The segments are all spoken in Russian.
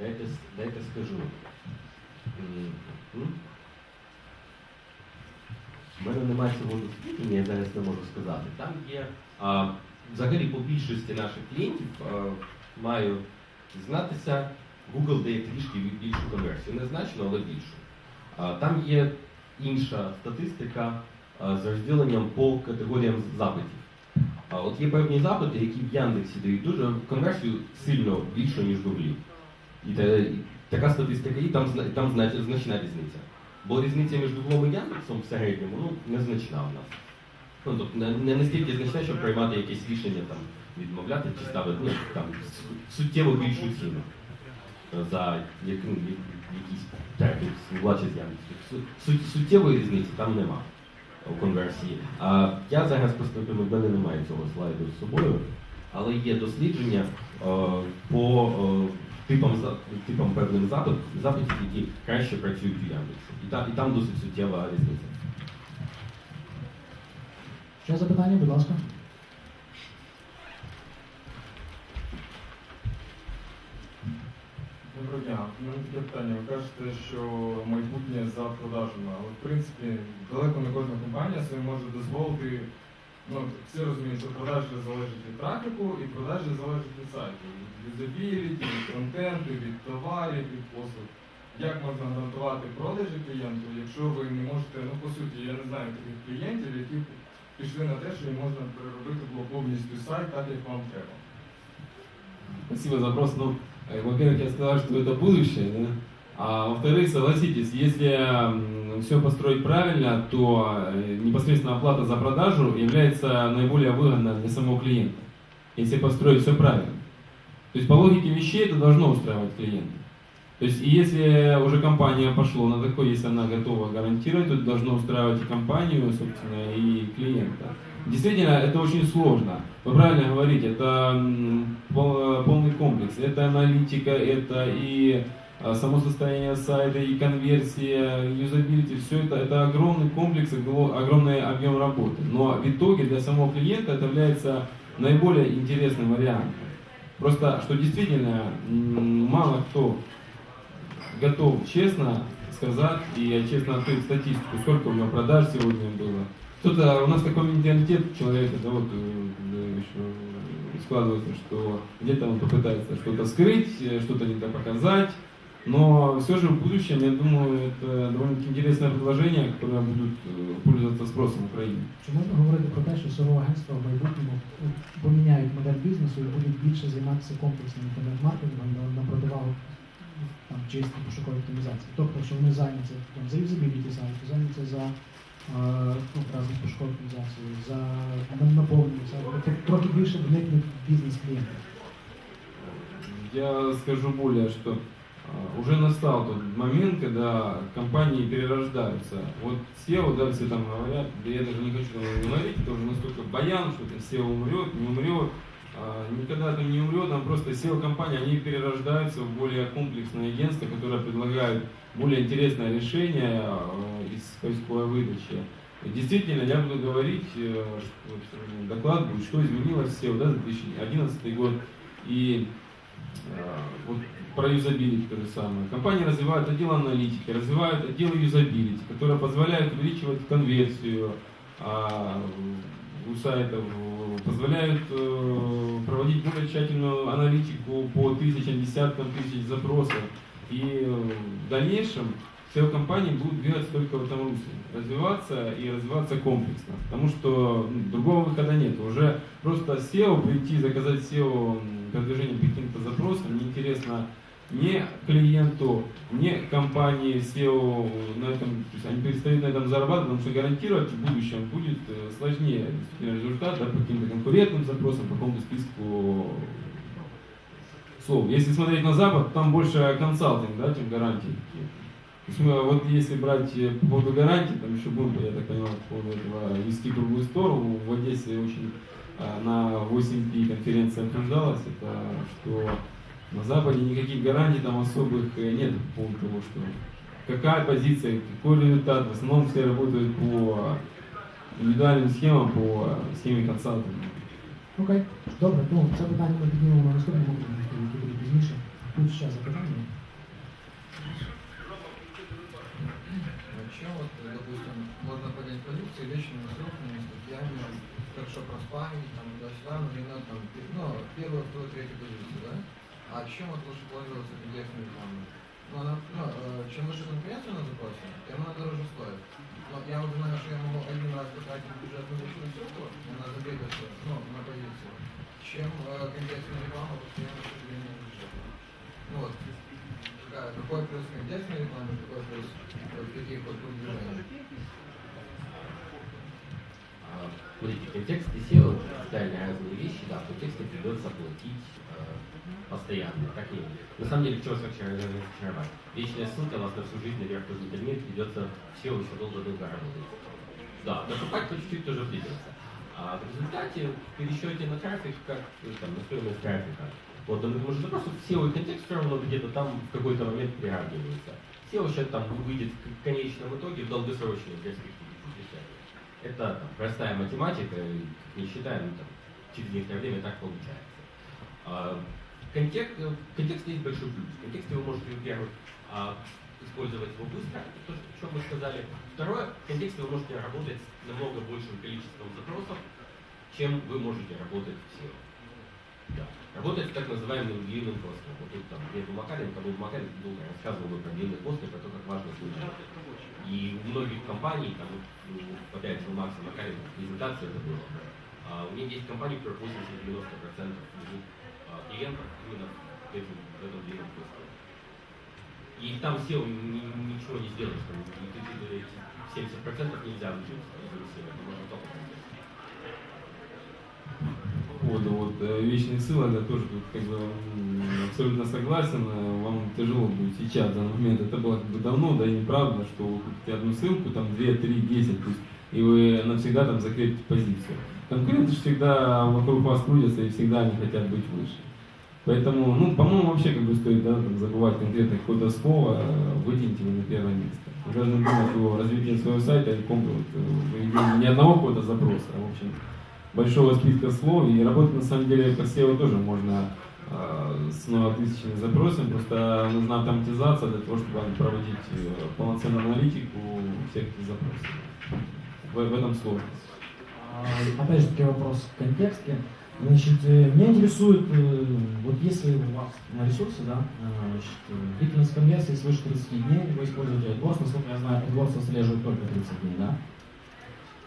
Дайте, дайте скажу. У мене немає цього дослідження, я зараз не можу сказати. Там є а, взагалі по більшості наших клієнтів а, маю знатися, Google дає трішки більшу конверсію. Незначно, але більшу. А, там є інша статистика а, з розділенням по категоріям запитів. А от є певні запити, які в Яндексі дають дуже конверсію сильно більшу, ніж в Гуглі. І, і така статистика, і там, зна- там зна- значна різниця. Бо різниця між Гуглом і Яндексом в середньому ну, незначна в нас. Ну, тобто не, не настільки значна, щоб приймати якесь рішення там, відмовляти чи ставити ну, там, суттєво більшу ціну за як, ну, якийсь трафік з з Яндексу. Су- су- суттєвої різниці там нема у конверсії. А я зараз просто в мене немає цього слайду з собою, але є дослідження е, по е, типам, за- типам певним запит, запитів, які краще працюють у Яндексі. І, та, і там досить суттєва різниця. Ще запитання, будь ласка. Доброго дня. У мене таке питання. Ви кажете, що майбутнє за продажами, але в принципі далеко не кожна компанія собі може дозволити Ну, всі розуміють, що продажі залежать від трафіку і продажі залежать від сайту. Від юзабіліті, від контенту, від товарів, від послуг. Як можна гарантувати продажі клієнту, якщо ви не можете, ну по суті, я не знаю таких клієнтів, які б пішли на те, що їм можна переробити було повністю сайт так, як вам треба. Спасибо за вопрос. Ну, э, во-первых, я сказал, что это будущее, да? А во-вторых, согласитесь, если все построить правильно, то э, непосредственно оплата за продажу является наиболее выгодной для самого клиента, если построить все правильно. То есть по логике вещей это должно устраивать клиента. То есть если уже компания пошла на такое, если она готова гарантировать, то это должно устраивать и компанию, собственно, и клиента. Действительно, это очень сложно. Вы правильно говорите, это полный комплекс. Это аналитика, это и само состояние сайта, и конверсия, юзабилити, все это, это огромный комплекс, огромный объем работы. Но в итоге для самого клиента это является наиболее интересным вариантом. Просто, что действительно мало кто готов честно сказать и честно открыть статистику, сколько у него продаж сегодня было. Кто-то, у нас такой менталитет человека, да, вот э, еще складывается, что где-то он попытается что-то скрыть, э, что-то не то показать, но все же в будущем, я думаю, это довольно-таки интересное предложение, которое будет э, пользоваться спросом в Украине. Чи можна говорити про те, що СРО-агентства в майбутньому ну, поміняють модель бізнесу і будуть більше займатися комплексним інтернет-маркетингом на, противагу там, чисто пошуковій оптимізації? Тобто, що вони зайняті там, за юзабіліті сайту, зайняті за е, ну, разом з пошуковою оптимізацією, за на- наповнення сайту. Тобто трохи більше вникнуть в бізнес клієнтів. Я скажу более, что уже настал тот момент, когда компании перерождаются. Вот SEO, да, все там говорят, да я даже не хочу там говорить, это уже настолько баян, что там SEO умрет, не умрет. А, Никогда там не умрет, там просто SEO-компании, они перерождаются в более комплексные агентства, которые предлагают более интересное решение а, из поисковой выдачи. Действительно, я буду говорить, э, что, доклад будет, что изменилось в SEO да, за 2011 год. И э, вот про юзабилити то же самое. Компании развивают отдел аналитики, развивают отдел юзабилити, которые позволяют увеличивать конверсию а, у сайтов, позволяют э, проводить более тщательную аналитику по тысячам, десяткам тысяч запросов. И э, в дальнейшем SEO-компании будут двигаться только в этом русле, развиваться и развиваться комплексно, потому что ну, другого выхода нет. Уже просто SEO, прийти, заказать SEO продвижение по каким-то запросам неинтересно не клиенту, не компании SEO на этом, то есть они перестают на этом зарабатывать, потому что гарантировать в будущем будет э, сложнее результат да, по каким-то конкурентным запросам, по какому-то списку слов. Если смотреть на Запад, там больше консалтинг, да, чем гарантии. То есть мы, вот если брать э, по поводу гарантий, там еще будем, я так понимаю, по поводу этого вести круглую сторону, в Одессе очень на 8P конференция обсуждалась, это что на Западе никаких гарантий там особых э, нет по поводу того, что какая позиция, какой результат, в основном все работают по индивидуальным схемам, по схеме консалтинга. Окей, добре, ну це питання ми піднімемо на наступному брифінгу, який буде пізніше. тут ще запитання. Вообще, вот, допустим, можно поднять позицию вечными сроками, статьями, как что проспамить, там, туда-сюда, нужно там, пи- ну, первую, вторую, третью позицию, да? А чем вот лучше пользоваться комплексной рекламой? Ну, она, ну, э, чем выше конкуренция на запросе, тем она дороже стоит. Но я вот знаю, что я могу один раз потратить бюджетную вечную ссылку, и она закрепится, ну, на позицию, чем э, контекстная реклама постоянно распределение бюджета. Ну вот, какая- какой плюс контекстной рекламы, какой плюс вот таких вот продвижений. А, Смотрите, контекст и SEO это разные вещи, да, в придется платить э, постоянно, так На самом деле, что хочу разочаровать? Вечная ссылка вас на всю жизнь наверх не поднимет, придется SEO еще долго-долго работать. Да, покупать по чуть-чуть тоже придется. А в результате в пересчете на трафик, как э, там, на стоимость трафика, вот он может просто SEO и контекст все равно где-то там в какой-то момент приравниваются. SEO сейчас там выйдет в конечном итоге в долгосрочной перспективе. Это там, простая математика, не считаем, там, через некоторое время так получается. Контекст, э, контекст есть большой плюс. В контексте вы можете, во-первых, а, использовать его быстро, то, о чем мы сказали. Второе, в контексте вы можете работать с намного большим количеством запросов, чем вы можете работать в SEO. Да. Работать с так называемым длинным постом. Вот тут там Глеб Макаренко, был Макаренко долго рассказывал про длинный пост и про то, как важно слушать. И у многих компаний, там, ну, опять же, у Макса Макаренко презентация это было, а, у них есть компании, у которых 80-90% лежит, а, клиентов именно в, этим, в этом посте. И там ни- ничего не сделаешь, там, и ты, ты, ты эти 70% нельзя учить, это можно только поводу вот э, вечных ссылок, я тоже тут как бы абсолютно согласен. Э, Вам тяжело будет сейчас, данный момент. Это было как бы давно, да и неправда, что вы одну ссылку, там 2, 3, 10, то есть, и вы навсегда там закрепите позицию. Конкуренты же всегда вокруг вас крутятся и всегда они хотят быть выше. Поэтому, ну, по-моему, вообще как бы стоит да, там, забывать конкретно какое-то слово, э, вытяните его на первое место. Вы должны думать о развитии своего сайта и комплекс, не одного какого-то запроса, а в общем большого списка слов, и работать на самом деле по SEO тоже можно э, с многотысячными запросами, просто нужна автоматизация для того, чтобы проводить э, полноценную аналитику всех этих запросов. В, в этом сложность. А, Опять же таки вопрос в контексте. Значит, э, меня интересует, э, вот если у вас на ресурсе, да, э, значит, длительность конверсии свыше 30 дней, вы используете AdWords, насколько я знаю, AdWords отслеживает только 30 дней, да?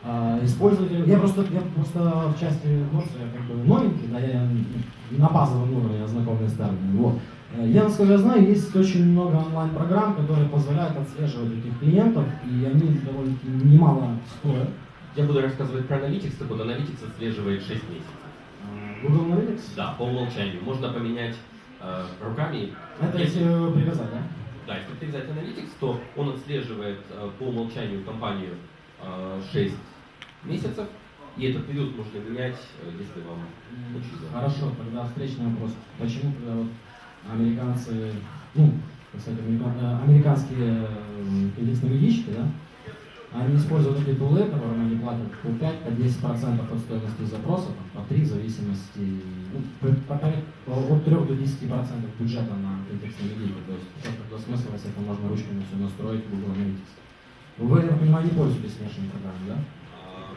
А, Используете, я просто, я просто в части AdWords, я как бы новенький, да, я на базовом уровне ознакомлен с терминами, вот. Э, Я, насколько я знаю, есть очень много онлайн-программ, которые позволяют отслеживать этих клиентов, и они довольно немало стоят. Я буду рассказывать про Analytics, так вот Analytics отслеживает 6 месяцев. Э, Google Analytics? Да, по умолчанию. Можно поменять э, руками. Это если привязать, да? Да, если привязать Analytics, то он отслеживает э, по умолчанию компанию э, 6 месяцев, и этот период можно менять, э, если вам очень. Хорошо, тогда встречный вопрос. Почему тогда вот американцы, ну, кстати, э, американские э, кредитные медички, да, они используют такие тулы, которым они платят по 5, по 10 процентов от стоимости запроса, по 3 в зависимости, ну, по- по- от 3 до 10 процентов бюджета на контекстные медийки. То есть, тогда смысл, если это можно ручками все настроить Google Analytics. Вы, я понимаю, не пользуетесь нашими программами, да? А,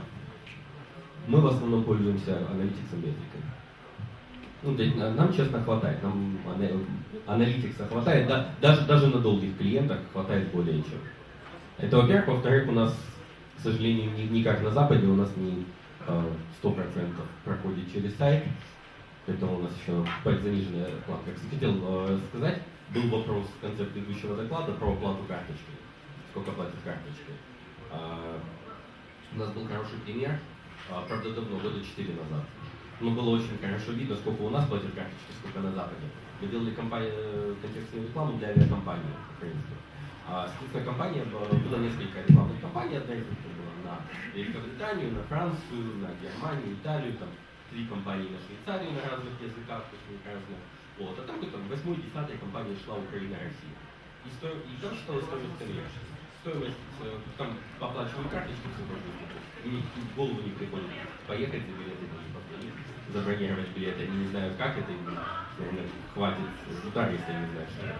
Мы в основном пользуемся аналитиксом. Ну, нам, честно, хватает. Нам ана- аналитикса хватает. Да, даже, даже на долгих клиентах хватает более чем. Это, во-первых. Во-вторых, у нас, к сожалению, не, не как на Западе, у нас не э, 100% проходит через сайт. Поэтому у нас еще заниженная планка. Кстати, хотел э, сказать, был вопрос в конце предыдущего доклада про оплату карточкой. Сколько платят карточкой. А, у нас был хороший пример, а, правда давно, года 4 назад. Но было очень хорошо видно, сколько у нас платят сколько на Западе. Мы делали компанию, э, контекстную рекламу для авиакомпании украинской. А, соответственно, компания, б- было несколько рекламных компаний, одна из них была на Великобританию, на Францию, на Германию, Италию, там три компании на Швейцарию на разных языках, то есть них разных. Вот. А там восьмой, десятой компания шла Украина, Россия. И, сто... и там считалась стоимость конверсии. Стоимость, э, там оплачивают карточку все. И ни- в голову не приходит поехать за билеты забронировать билеты, они не знают, как это, наверное, хватит удар, если они знают, что это.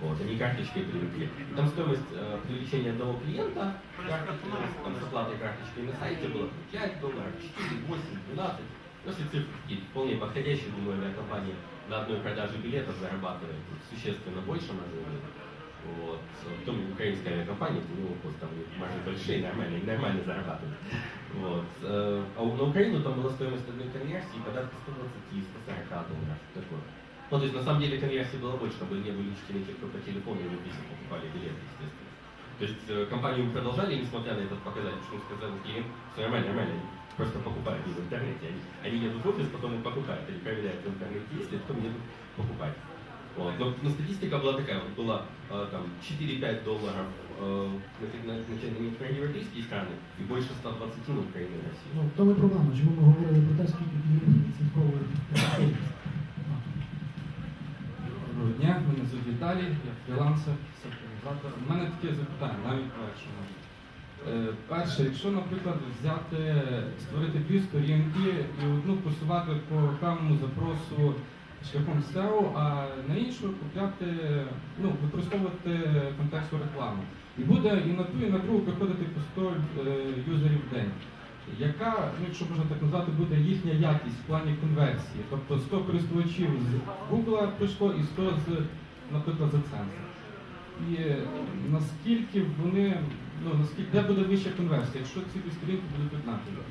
Вот, они карточкой привыкли. Там стоимость э, привлечения одного клиента, карточки, там, с оплатой карточкой на сайте было 5 долларов, 4, 8, 12. Ну, если цифры такие вполне подходящие, думаю, авиакомпания на одной продаже билетов зарабатывает существенно больше маржи. Вот. Потом украинская авиакомпания, него просто там маржи большие, нормально, нормально зарабатывают. Вот. Э, А у- на Украину там была стоимость одной конверсии порядка 120-140 долларов. Такое. Ну, то есть, на самом деле, конверсии было больше, чтобы не были учтены те, кто по телефону или писем покупали билеты, естественно. То есть, э, компанию продолжали, несмотря на этот показатель, что он сказал клиент, все нормально, нормально, просто покупают в интернете. Они, они едут в офис, потом их покупают, они проверяют в интернете, если потом едут покупать. Вот. Но, но статистика была такая, вот была э, там 4-5 долларов э, на, на, на, на европейские страны и больше 120 на Украину и Россию. Ну, в тому і проблема, чому ми говорили про те, скільки клієнтів відслідковують ефективність. Доброго дня, мене звуть Віталій, я фрілансер, організатор. У мене таке запитання, навіть перше може. Е, Перше, якщо, наприклад, взяти, створити дві сторінки і одну просувати по певному запросу шляхом SEO, а на іншу купляти, ну, використовувати контексту реклами. І буде і на ту, і на другу приходити по 100 е, юзерів в день. Яка, ну, якщо можна так назвати, буде їхня якість в плані конверсії? Тобто 100 користувачів з Google прийшло і 100 з, наприклад, з AdSense. І е, наскільки вони, ну наскільки де буде вища конверсія, якщо ці дві сторінки будуть однакові?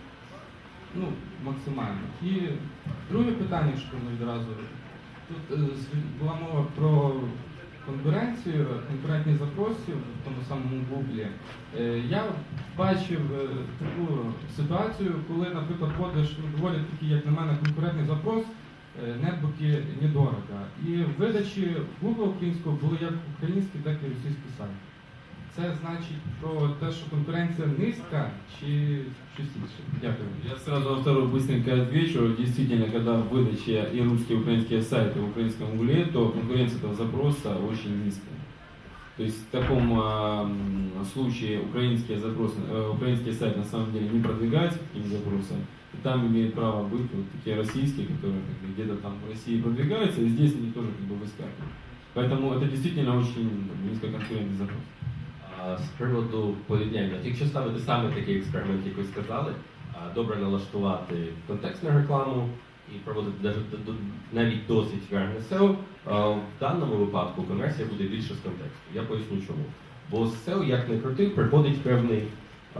Ну, максимально. І друге питання, якщо ми відразу. Тут е, була мова про конкуренцію, конкурентні запроси в тому самому Гуглі. Е, Я бачив е, таку ситуацію, коли, наприклад, вводиш ну, доволі такий, як на мене, конкурентний запрос, нетбуки недорого. І видачі Google українського були як українські, так і російські сайти. Це значить про те, що конкуренція низька чи щось інше. Дякую. Я сразу второй быстренько отвечу. Действительно, когда в выдаче и русские, и украинские сайты в украинском угле, то конкуренция этого запроса очень низкая. То есть в таком м, случае украинские запросы, э, украинский сайт на самом деле не продвигается таким запросом. И там имеют право быть вот такие российские, которые где-то там в России продвигаются, и здесь они тоже как бы выскакивают. Поэтому это действительно очень низкоконкурентный запрос. З приводу порівняння, якщо ставити саме такий експеримент, як ви сказали, добре налаштувати контекстну рекламу і проводити навіть досить гарне SEO, в даному випадку конверсія буде більше з контексту. Я поясню чому. Бо з SEO, як не крути, приходить певний,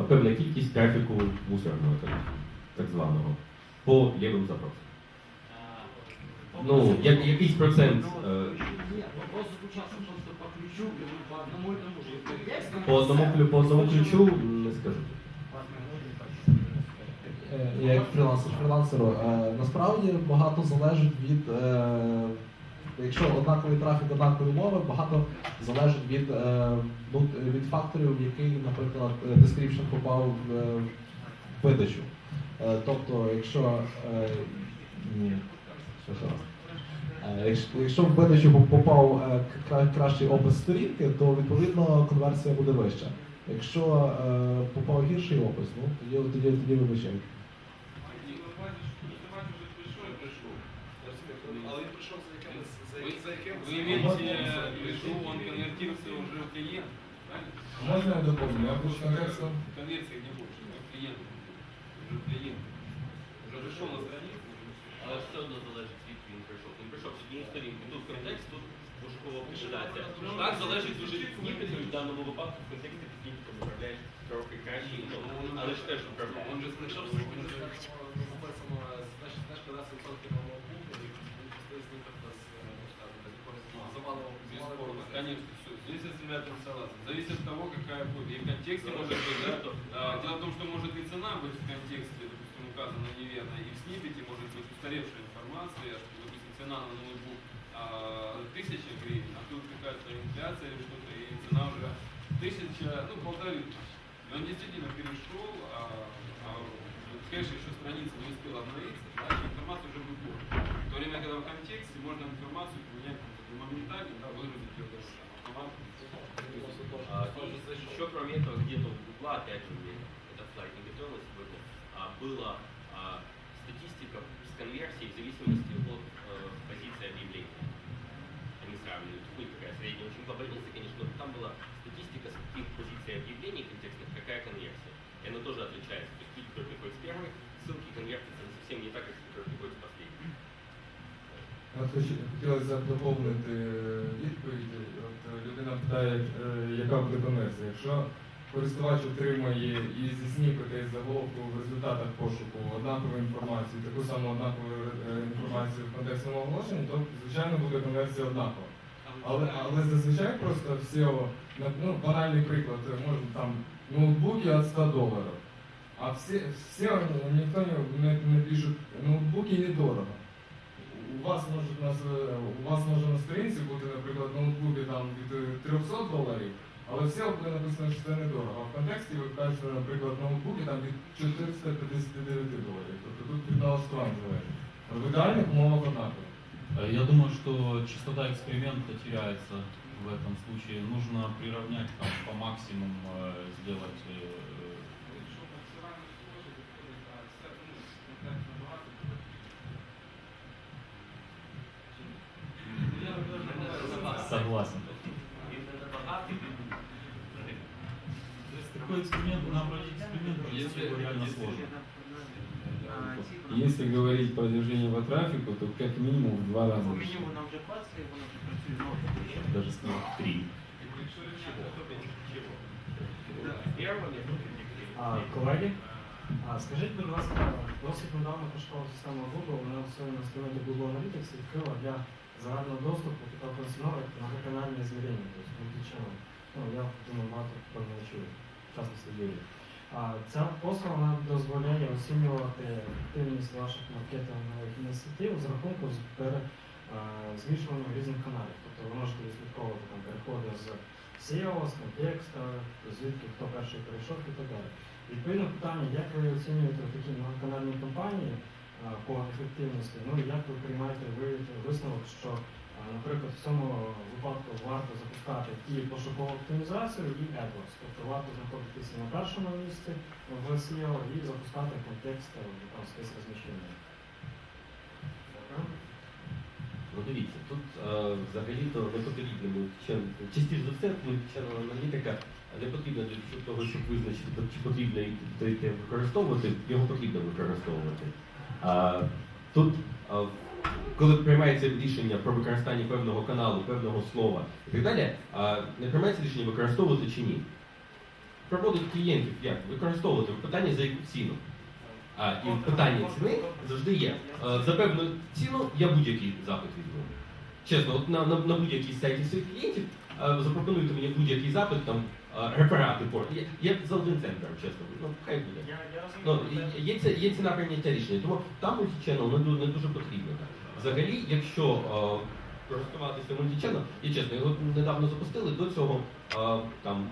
певна кількість трафіку мусорного трафіку, так званого, по лівим запросам. Ну, як, якийсь процент. е, вопрос заключался просто по ключу, по одному и тому же. По одному, клю- по одному ключу не скажу. Е, я як фрілансер фрілансеру, е, насправді багато залежить від, е, якщо однаковий трафік однакової мови, багато залежить від, е, ну, від факторів, в який, наприклад, е, description попав в, е, в видачу. Е, тобто, якщо е, ні, що ще раз. Е, якщо в видачу попав е, кращий опис сторінки, то відповідно конверсія буде вища. Якщо е, попав гірший опис, ну тоді тоді, тоді вибачають. Але прийшов за якимось за яким прийшов, він в клієнт. Можна я доповню? Я буду конверсію. Конверсії не хоче, вже клієнт. Вже клієнт. Вже прийшов на страницю, але все одно залежить. прийшов. Він прийшов з однієї сторінки, тут контекст, тут пошукова оптимізація. Так залежить дуже від сніпетів, в даному випадку в контексті ти сніпетом управляєш трохи краще, ну, але ж теж управляєш. Он же слышал, что Написано, знаєш, знаєш, 15% нового пункту, і з ним так нас, ну, там, якогось завалило. Бесспорно, конечно, все. Здесь я с ребятами согласен. Зависит от того, какая будет. И в контексте может быть, да. А, Дело в том, что может и цена быть в контексте, допустим, указана неверно, и в снипете может быть устаревшая информация, что, допустим, цена на ноутбук а, тысяча гривен, а тут какая-то инфляция или что-то, и цена уже тысяча, ну, полторы тысячи. И он действительно перешел, а, а кэш еще страница не успела обновиться, значит, информация уже будет. В то время, когда в контексте можно информацию поменять моментально, да, выгрузить ее даже там, автоматом. А, еще кроме этого, где-то у Гугла, опять же, мне этот слайд не готовил сегодня, а, было а, статистика с конверсией в зависимости от такая средняя, очень по больнице, конечно, но там была статистика с каких позиций объявлений контекстных, какая конверсия. И она тоже отличается. То есть люди, которые приходят с первой ссылки, конвертятся совсем не так, как те, которые приходят с последней. От хоч- хотілося б доповнити е, відповідь. От е, людина питає, е, яка буде конверсія. Якщо користувач отримує і зі сніпета, і з заголовку в результатах пошуку однакову інформацію, таку саму однакову е, інформацію в контекстному оголошенні, то звичайно буде конверсія однакова. Але, але зазвичай просто SEO, ну, банальний приклад, е, можна там ноутбуки від 100 доларів. А всі, всі ніхто не, не, пише, ноутбуки недорого. У вас може на у вас може на сторінці бути, наприклад, ноутбуки там від е, 300 доларів, але все буде написано, що це недорого. А в контексті ви кажете, наприклад, ноутбуки там від 459 доларів. Тобто тут від налаштувань залежить. В ідеальних умовах однаково. Э, Я думаю, что частота эксперимента теряется в этом случае. Нужно приравнять там, по максимуму, э, сделать э. Согласен. То есть такой эксперимент, нам эксперимент его реально сложно. Если говорить про движение по трафику, то как минимум в два раза. По дешевле. меню нам вже працює, воно працює знову. Даже сказал три. Якщо рівняти, то Первыми А, колеги, а, скажіть, будь ласка, досить недавно прийшла система Google, вона в своєму інструменті Google Analytics відкрила для загального доступу така функціонал, як многоканальне зміряння, тобто multi-channel. Ну, я думаю, багато хто не чує, в частності Юрій. Ця послуга дозволяє оцінювати ефективність ваших маркетингових ініціатив з рахунку з пере- а, різних каналів. Тобто ви можете відслідковувати там переходи з SEO, з контекста, звідки хто перший перейшов і так далі. Відповідно питання, як ви оцінюєте такі многоканальні кампанії по ефективності, ну і як ви приймаєте ви висновок, що, наприклад, в цьому випадку варто запускати і пошукову оптимізацію, і AdWords. Тобто варто знаходитися на першому місці в SEO і запускати контекст е, розміщення. Ну дивіться, тут е, взагалі-то не потрібно частіше за все мультиченнел аналітика не потрібна для того, щоб визначити, чи потрібно йти використовувати, його потрібно використовувати. Тут, коли приймається рішення про використання певного каналу, певного слова і так далі, не приймається рішення використовувати чи ні. Проводить клієнтів як використовувати питання за яку ціну. А, і питання ціни завжди є. За певну ціну я будь-який запит візьму. Чесно, от на, на, на будь-якій сайті своїх клієнтів запропонуйте мені будь-який запит, там е, реферати по. Я, я за один цент беру, чесно. Ну, хай буде. Я, я розумію, Ну, і- є, є ціна прийняття рішення, тому там мультиченел не, не дуже потрібно. Взагалі, якщо е, користуватися мультиченел, і чесно, його недавно запустили, до цього е, там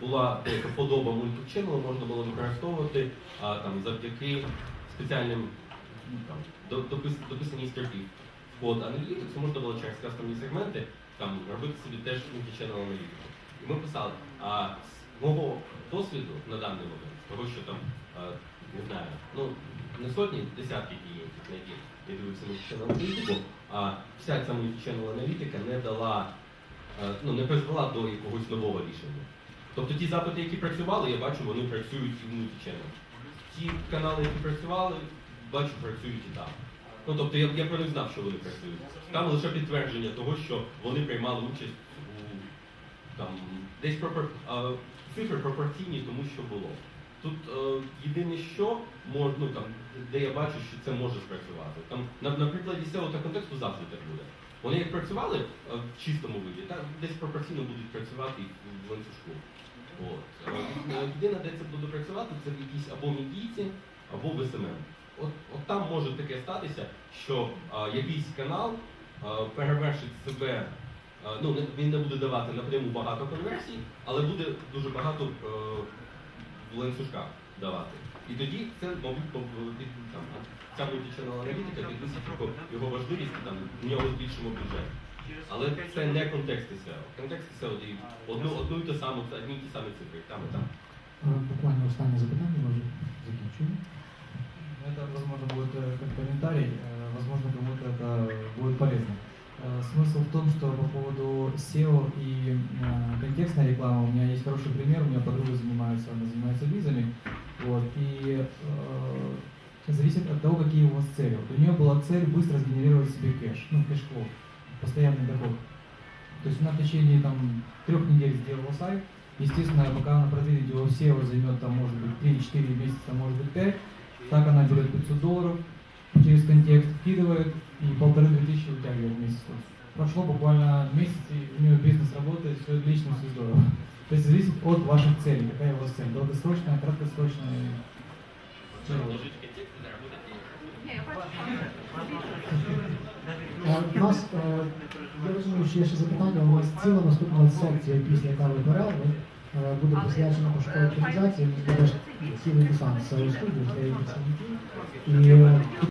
була деяка подоба мультиченелу, можна було використовувати е, там, завдяки спеціальним там, допис, дописаній строки в код Analytics, можна було через кастомні сегменти там, робити собі теж мультиченел аналітику. І ми писали, а з мого досвіду на даний момент, з того, що там, е, не знаю, ну, не сотні, десятки клієнтів, на я дивився мультиченел аналітику, а вся ця мультиченел аналітика не дала, е, ну, не призвела до якогось нового рішення. Тобто ті запити, які працювали, я бачу, вони працюють і в мультиченел. Ті канали, які працювали, бачу, працюють і там. Ну, тобто я, я про них знав, що вони працюють. Там лише підтвердження того, що вони приймали участь у там десь пропор... цифри пропорційні тому, що було. Тут е, єдине, що мож, ну, там, де я бачу, що це може спрацювати. Там, на, на прикладі контексту завжди так буде. Вони як працювали е, в чистому виді, так десь пропорційно будуть працювати в ланцюжку. От. Е, Єдине, де це буде працювати, це в якійсь або медійці, або в СММ. От, от там може таке статися, що е, якийсь канал е, перевершить себе, е, ну він не буде давати напряму багато конверсій, але буде дуже багато е, в ланцюжках давати. І тоді це, мабуть, пов- під, там, ця мультичанал аналітика підвисить його, його важливість і там в нього збільшимо бюджет. Але це не контексти SEO. Контексти SEO дають одну, одну і ту саму, одні й ті самі цифри, там і там. Е, Буквально останнє запитання, може закінчуємо. У Это, возможно, будет э, как комментарий, э, возможно, кому-то это будет полезно. Э, Смысл в том, что по поводу SEO и э, контекстной рекламы, у меня есть хороший пример, у меня подруга занимается, она занимается визами, вот, и э, зависит от того, какие у вас цели. Вот у нее была цель быстро сгенерировать себе кэш, ну, кэшфлоу, постоянный доход. То есть она в течение там трех недель сделала сайт, естественно, пока она продвинет его в SEO, займет там, может быть, 3-4 месяца, может быть, 5, так она берет 500 долларов, через контекст вкидывает и полторы-две тысячи вытягивает в месяц. Прошло буквально месяц, и у нее бизнес работает, все отлично, все здорово. То есть зависит от ваших целей, какая у вас цель, долгосрочная, краткосрочная. Е, У нас, е, я розумію, що є ще запитання, у нас ціла наступна секція після кави перерви е, буде присвячена пошуковій оптимізації, буде цілий десант з студії, з деяких представників. І е,